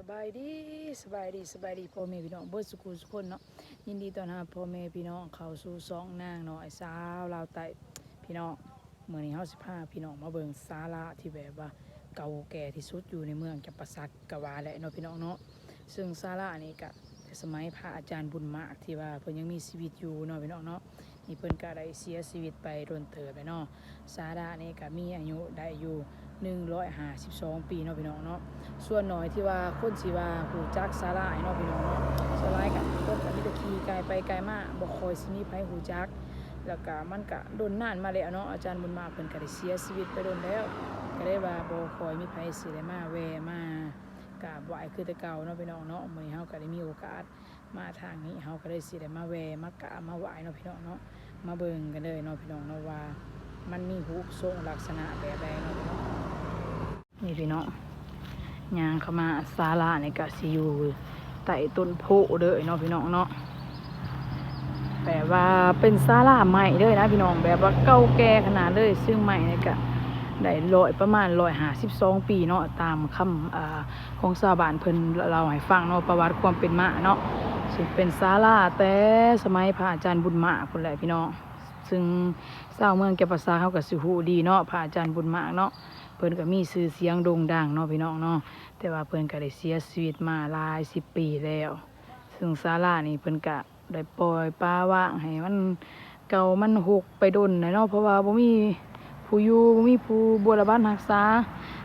สบายดีสบายดีสบายดีพ่อแม่พี่น้องเบิดสุขุสุคนเนาะยินดีต้อนรับพ่อแม่พี่น้องเข้าสู่สองนางเนาะไอ้สาวลาวใต้พี่น้องเมื่อนี้เฮาสิพาพี่น้องมาเบิ่งศาลาที่แบบว่าเก่าแก่ที่สุดอยู่ในเมืองจับประสักกะวาแหละเนาะพี่น้องเนาะซึ่งศาลานี้ก็แต่สมัยพระอาจารย์บุญมากที่ว่าเพิ่นยังมีชีวิตอยู่เนาะพี่น้องเนาะนี่เพิ่นก็ได้เสียชีวิตไปโดนเติบไปเนาะศาลานี้ก็มีอายุได้อยู่ 152 ปีเนาะพี่น้องเนาะส่วนหน่อยที่ว่าคนสิว่าหูจักสาลายเนาะพี่น้องเนาะสาลายกันคนกันมิตรขี่ไกลไปไกลมาบ่คอยสิมีไผหูจัก แล้วก็มันก็โดนนานมาแล้วเนาะอาจารย์บุญมาเพิ่นก็ได้เสียชีวิตไปโดนแล้ว ก็ได้ว่าบ่คอยมีไผสิได้มาแวมากราบไหว้คือแต่เก่าเนาะพี่น้องเนาะมื้อนี้เฮาก็ได้มีโอกาสมาทางนี้เฮาก็ได้สิได้มาแวมากราบมาไหว้เนาะพี่น้องเนาะมาเบิ่งกันเลยเนาะพี่น้องเนาะว่ามันมีรูปทรงลักษณะแบบใดเนาะพี่น้อง นี่พี่น้องยางเข้ามาศาลาในกะสิยู่ใต้ต้นโพเด้อเนาะพี่น้องเนาะแบบว่าเป็นศาลาใหม่เด้อนะพี่น้องแบบว่าเก่าแก่ขนาดเลยซึ่งใหม่เนี่ก็ได้ร้อยประมาณร้อยหาสิบสองปีเนาะตามคำอของชาวบ้านเพิ่นเราให้ฟังเนาะประวัติความเป็นมาเนาะซึ่งเป็นศาลาแต่สมัยพระอาจารย์บุญมาพุ่นแหละพี่น้องซึ่งชาเมืองแก่ภาษาเขาก็สิฮูดีเนาะพระอาจารย์บุญมาเนาะ เพิ่นก็มีชื่อเสียงโด่งดังเนาะพี่น้องเนาะแต่ว่าเพิ่นก็ได้เสียชีวิตมาหลายสิบปีแล้ว ซึ่งศาลานี่เพิ่นก็ได้ปล่อยปลาว่างให้มันเก่ามันหกไปดนนะเนาะเพราะว่าบ่มีผู้อยู่บ่มีผู้บัวระบ้านรักษา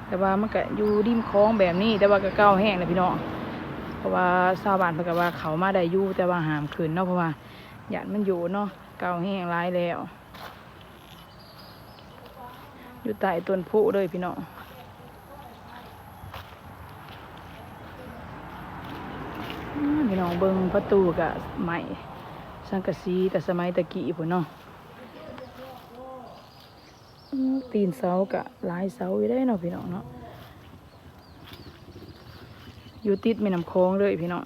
แต่ว่ามันก็อยู่ริมคลองแบบนี้ แต่ว่าก็เก่าแห้งแล้วพี่น้องเพราะว่าชาวบ้านเพิ่นก็ว่าเขามาได้อยู่แต่ว่าห้ามขึ้นเนาะเพราะว่าญาติมันอยู่เนาะเก่าแห้งหลายแล้ว อยู่ใต้ต้นพุเลยพี่น้องพี่น้องเบิงประตูกะใหม่สังกะสีแต่สมัยตะกี้พุ่นเนาะอืมตีนเสากะหลายเสาอยู่ได้เนาะพี่น้องเนาะอยู่ติดแม่น้ำโค้งเลยพี่น้อง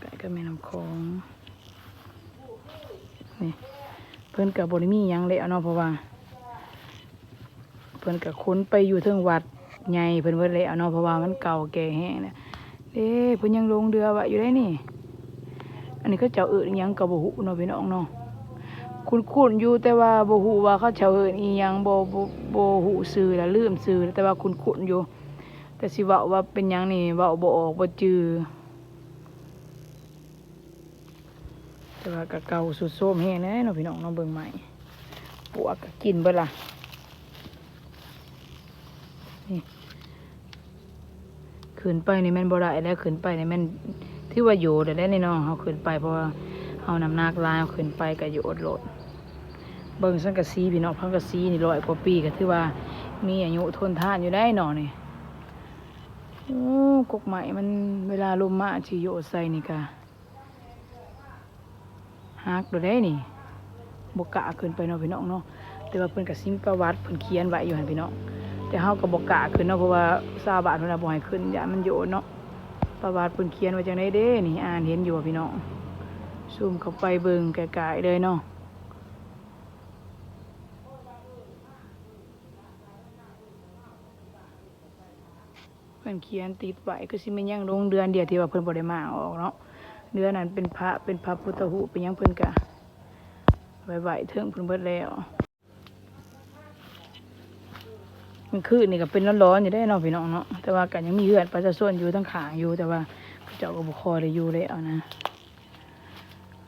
ใกล้กับแม่น้ำโค้งนี่เพิ่นกับบริมียังเลยเอาเนาะเพราะว่า พิ่นก็ค้นไปอยู่เทิงวัดใหญ่เพิ่นเพิ่นเลยเอาเนาะเพราะว่ามันเก่าแก่แห้งเนี่ยเด้เพิ่นยังลงเรือว้อยู่ได้นี่ อันนี้เขาเจ้าเอิ้นยังก็บ่ฮู้เนาะพี่น้องเนาะคุ้นๆอยู่แต่ว่าบ่ฮู้ว่าเขาเจ้าเอิ้นอีหยังบ่บ่บ่ฮู้ชื่อแล้วลืมชื่อแต่ว่าคุ้นๆอยู่ แต่สิเว้าว่าเป็นหยังนี่เว้าบ่ออกบ่จื้อแต่ว่าก็เก่าสุดโทมแฮงแน่เนาะพี่น้องเนาะเบิ่งใหม่ปวกก็กินเบิดล่ะ ขึ้นไปนี่แม่นบ่ได้แล้วขึ้นไปนี่แม่นที่ว่าอยู่ได้แล้วนี่เนาะเฮาขึ้นไปเพราะว่าเฮาน้ำหนักลายเฮาขึ้นไปก็อยู่อดโลดเบิ่งสังกะสีพี่น้องพังกะสีนี่ร้อยกว่าปีก็ถือว่า มีอายุทนทานอยู่ได้เนาะนี่โอ้กกใหม่มันเวลาลมมาสิโยใส่นี่ก็ฮักดูได้นี่บ่กล้าขึ้นไปเนาะพี่น้องเนาะแต่ว่าเพิ่นก็สิมีประวัติเพิ่นเขียนไว้อยู่หันพี่น้อง แต่เฮาก็บ่กล้าขึ้นเนาะเพราะว่าชาวบ้านเพิ่นน่ะบ่ให้ขึ้นอย่ามันโยนเนาะประวัติเพิ่นเขียนไว้จังไดเด้นี่อ่านเห็นอยู่อะพี่น้องซูมเข้าไปเบิ่งไกลๆเลยเนาะเพิ่นเขียนติดไว้คือสิแม่นยังลงเดือนเดียวที่ว่าเพิ่นบ่ได้มาออกเนาะเดือนนั้นเป็นพระเป็นพระพุทธรูเป็นหยังเพิ่นก็ไว้ไว้เทิงเพิ่นเบิดแล้ว มันคืนนี่ก็เป็นร้อนๆอยู่ได้เนาะพี่น้องเนาะแต่ว่ากันยังมีเลือดประชาชนอยู่ทั้งขางอยู่แต่ว่าเจ้าก็บุคอได้อยู่เลยเอานะ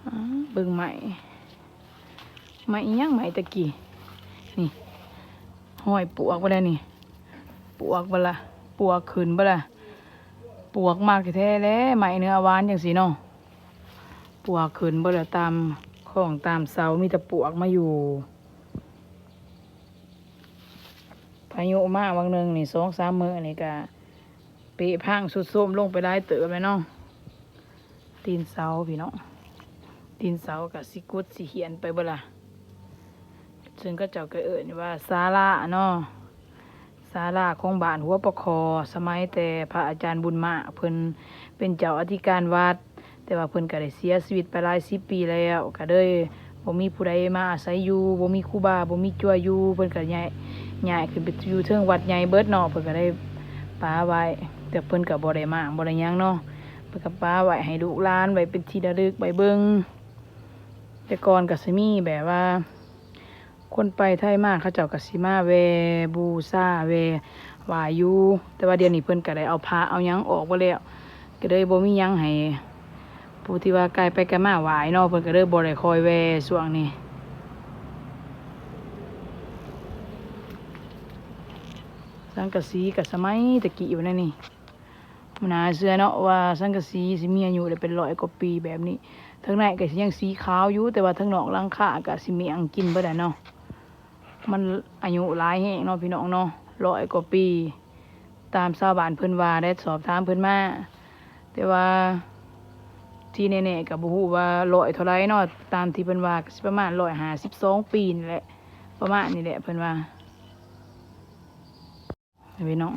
อ๋อเบิ่งใหม่ใหม่ยังใหม่ตะกี้นี่ห้อยปวกไปแล้วนี่ ปวกบ่ละปวกขึ้นบ่ละปวกมากแท้แล้วใหม่เนื้อหวานจังสีเนาะปวกขึ้นบ่ละตามของตามเสามีแต่ปวกมาอยู่ พายุมากวันหนึ่งนี่สองสามมือนี่ก็ปะพังสุดโทมลงไปได้เติบเลยเนาะตีนเสาพี่เนาะตีนเสากับสิกุดสิเหียนไปเบล่ะซึ่งก็เจ้าก็เอิญว่าศาลาเนาะศาลาของบ้านหัวประคอ สมัยแต่พระอาจารย์บุญมาเพิ่นเป็นเจ้าอธิการวัด แต่ว่าเพิ่นก็ได้เสียชีวิตไปหลายสิบปีแล้วก็เลย บ่มีผู้ใดมาอาศัยอยู่บ่มีครูบาบ่มีจัวอยู่เพิ่นก็ย้ายย้ายขึ้นไปอยู่เทิงวัดใหญ่เบิดเนาะเพิ่นก็ได้ปาไว้แต่เพิ่นก็บ่ได้มากบ่ได้หยังเนาะเพิ่นก็ป้าไว้ให้ลูกหลานไว้เป็นที่ระลึกไว้เบิ่งแต่ก่อนก็สิมีแบบว่า คนไปไทยมากเขาเจ้าก็สิมาแวบูซาแววาอยูแต่ว่าเดี๋ยวนี้เพิ่นก็ได้เอาพระเอาหยังออกบ่แล้วก็เลยบ่มีหยังให้ ผู้ที่ว่าไกลไปไกลมาไหวายเนาะเพิ่นก็เลยบ่ได้คอยแวช่วงนี้สังกะสีกับสมัยตะกี้อยู่นั่นนี่มันาเชื่อเนาะว่าสังกะสีสิมีอายุได้เป็นร้อยกว่าปีแบบนี้ทั้งในก็สิยังสีขาวอยู่แต่ว่าทั้งนอกลังคาก็สิมีอังกินบ่ได้เนาะมันอายุหลายแฮงเนาะพี่น้องเนาะร้อยกว่าปี ตามชาวบ้านเพิ่นว่าได้สอบถามเพิ่นมาแต่ว่า ที่แน่ๆก็บ่ฮู้ว่าร้อยเท่าไรเนาะตามที่เพิ่นว่าประมาณ152ปีนี่แหละ ประมาณนี้แหละเพิ่นว่าพี่น้อง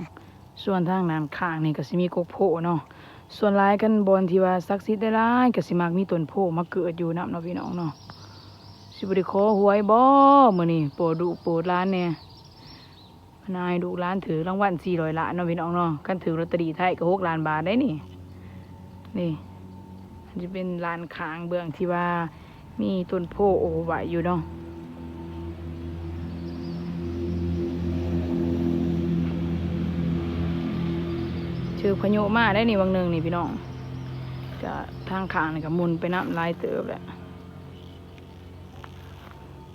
ส่วนทางน้ำข้างนี่ก็สิมีกกโพเนาะส่วนลายกันบอนที่ว่าศักดิ์สิทธิ์ได้หลายก็สิมักมีต้นโพมาเกิดอยู่นํเนาะพี่น้องเนาะสิบ่ได้ขอหวยบ่มือนี้โปรดดุโปรดหล้านแหน่ยนายดุล้านถือรางวัล400ล้านเนาะพี่น้องเนาะคันถือลอตเตอรี่ไทยก็6ล้านบาทได้นี่นี่ จะเป็นลานค้างเบื้องที่ว่ามีต้นโพโอว้อยู่เนาะชื่อพายุมาได้นี่วังหนึ่งนี่พี่น้องจะทางขางนี่ก็มุนไปน้ำลายเติบแหละ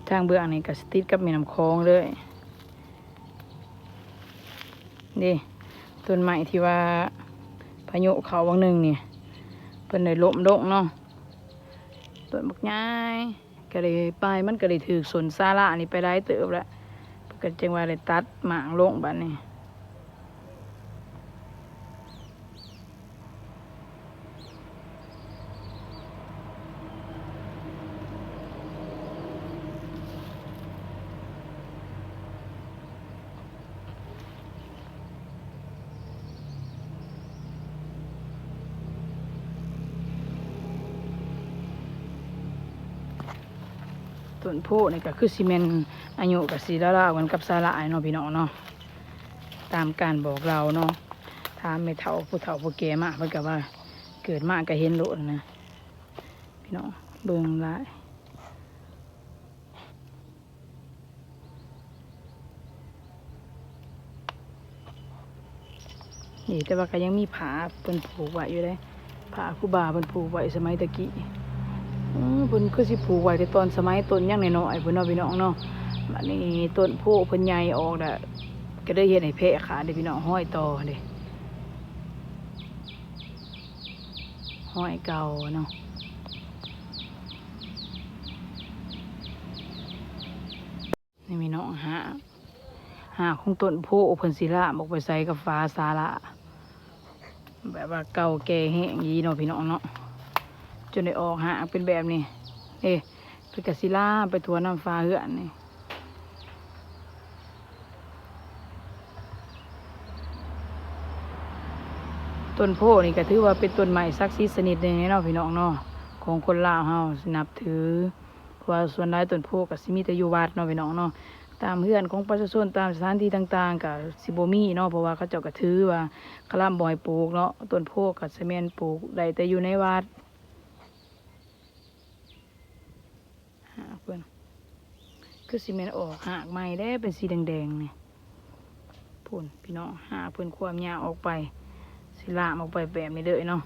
ทางเบื้องนี่ก็สติดกับม่น้ำคลองเลยนี่ต้นไม้ที่ว่าพายุเขาวังหนึ่งนี่ เป็นได้ล้มลงเนาะต้นบักย้ายก็เลยไปมันก็เลยถือสนซาละนี่ไปได้เติบแล้วก็จังว่าเลยตัดหมางลงบัดนี้ ต้นโพนี่ก็คือซีเมนอายุกับสีละลาวกันกับสาลายเนาะพี่น้องเนาะตามการบอกเราเนาะถามไม่เท่าผู้เฒ่าผู้แก่มากเพิ่นก็ว่าเกิดมากก็เห็นโลดนะพี่น้องเบิ่งหลายนี่แต่ว่าก็ยังมีผาเพิ่นผูกไว้อยู่เลยผาคูบาเพิ่นผูกไว้สมัยตะกี้ เพิ่นคือสิผูกไว้แต่ตอนสมัยต้นยังน้อยๆเพิ่นเนาะพี่น้องเนาะบัดนี้ต้นโพเพิ่นใหญ่ออกแล้วก็ได้เฮ็ดให้แพะขาเด้พี่น้องห้อยต่อเด้ห้อยเก่าเนาะนี่พี่น้องหาหาของต้นโพเพิ่นสิละบอกไปใส่กับฟ้าสาระแบบว่าเก่าแก่แห้งยีเนาะพี่น้องเนาะ จนได้ออกหาเป็นแบบนี้ เอ๊ะเป็นกสิล่าไปทัวน้ำฟ้าเหือนนี่ต้นโพนี่ก็ถือว่าเป็นต้นไม้ศักดิ์สิทธิ์สนิทหนึ่งเนาะพี่น้องเนาะของคนลาวเฮาสนับถือว่าส่วนหลายต้นโพก็สิมีแต่อยู่วัดเนาะพี่น้องเนาะตามเฮือนของประชาชนตามสถานที่ต่างๆก็สิโบมีเนาะเพราะว่าเขาเจ้าก็ถือว่าคลามบ่อยปลูกเนาะต้นโพก็สิแม่นปลูกได้แต่อยู่ในวัด หากเพื่อน คือซีเมนต์ออกหากไม้ได้เป็นสีแดงๆเนี่ยพุ่นพี่น้องหาเพื่อนความยาออกไปสีลามออกไปแบบนี้เลยเนาะ